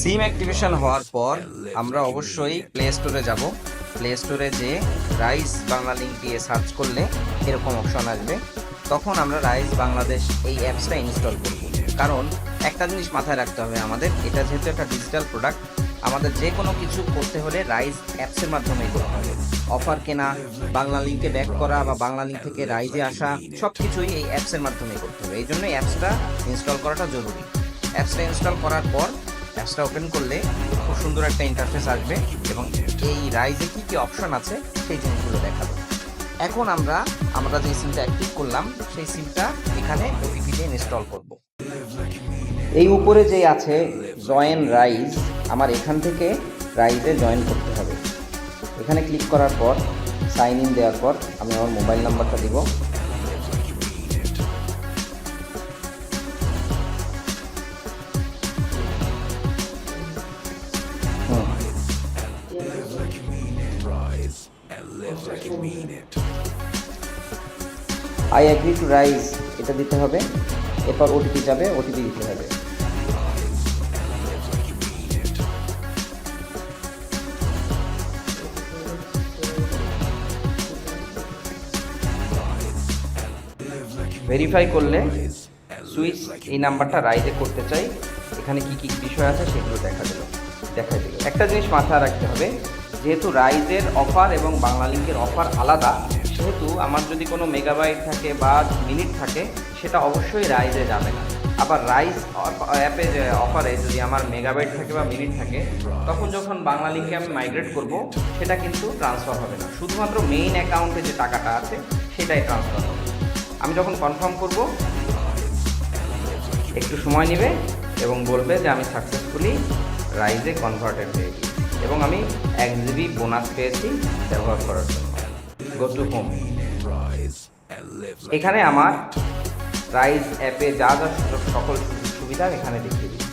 সিম activation হওয়ার পর আমরা অবশ্যই প্লে স্টোরে যাব। প্লে স্টোরে যে রাইস বাংলা লিঙ্ক দিয়ে সার্চ করলে এরকম অপশন আসবে। তখন আমরা রাইস বাংলাদেশ এই অ্যাপসটা ইনস্টল করব। কারণ একটা জিনিস মাথায় রাখতে হবে আমাদের, এটা যেহেতু একটা ডিজিটাল প্রোডাক্ট আমাদের যে কোনো কিছু করতে হলে রাইস অ্যাপসের মাধ্যমেই করতে হবে। অফার কেনা, বাংলা লিঙ্কে ব্যাক করা বা বাংলা লিঙ্ক থেকে রাইজে আসা সব কিছুই এই অ্যাপসের মাধ্যমেই করতে হবে। এই জন্য অ্যাপসটা ইনস্টল করাটা জরুরি। অ্যাপসটা ইনস্টল করার পর অ্যাপসটা ওপেন করলে খুব সুন্দর একটা ইন্টারফেস আসবে এবং এই রাইজে কী কী অপশন আছে সেই জিনিসগুলো দেখাবে। এখন আমরা আমরা যে সিমটা অ্যাক্টিভ করলাম, সেই সিমটা এখানে ওটিপি দিয়ে ইনস্টল করব। এই উপরে যে আছে জয়েন রাইজ আমার এখান থেকে রাইজে জয়েন করতে হবে। এখানে ক্লিক করার পর সাইন ইন দেওয়ার পর, আমি আমার মোবাইল নাম্বারটা দিব। আই অ্যাগ্রি টু রাইজ এটা দিতে হবে। এরপর ওটিপি যাবে ওটিপি দিতে হবে। ভেরিফাই করলে সুইচ এই নাম্বারটা রাইজে করতে চাই। এখানে কি কি বিষয় আছে সেগুলো দেখা দিল দেখা দিল একটা জিনিস মাথায় রাখতে হবে যেহেতু রাইজের অফার এবং বাংলা লিঙ্কের অফার আলাদা, সেহেতু আমার যদি কোনো মেগাবাইট থাকে বা মিনিট থাকে, সেটা অবশ্যই রাইজে যাবে না। আবার রাইজ অ্যাপে অফারে যদি আমার মেগাবাইট থাকে বা মিনিট থাকে, তখন যখন বাংলা লিঙ্কে আমি মাইগ্রেট করব, সেটা কিন্তু ট্রান্সফার হবে না। শুধুমাত্র মেইন অ্যাকাউন্টে যে টাকাটা আছে, সেটাই ট্রান্সফার হবে। আমি যখন কনফার্ম করব, একটু সময় নেবে এবং বলবে যে আমি সাকসেসফুলি রাইজে কনভার্টেড হয়ে গেছি। এবং আমি এক জিবি বোনাস পেয়েছি ব্যবহার করার জন্য। গো টু হোম এখানে আমার রাইজ অ্যাপে যা যা সকল সুবিধা এখানে দেখিয়ে দিচ্ছি।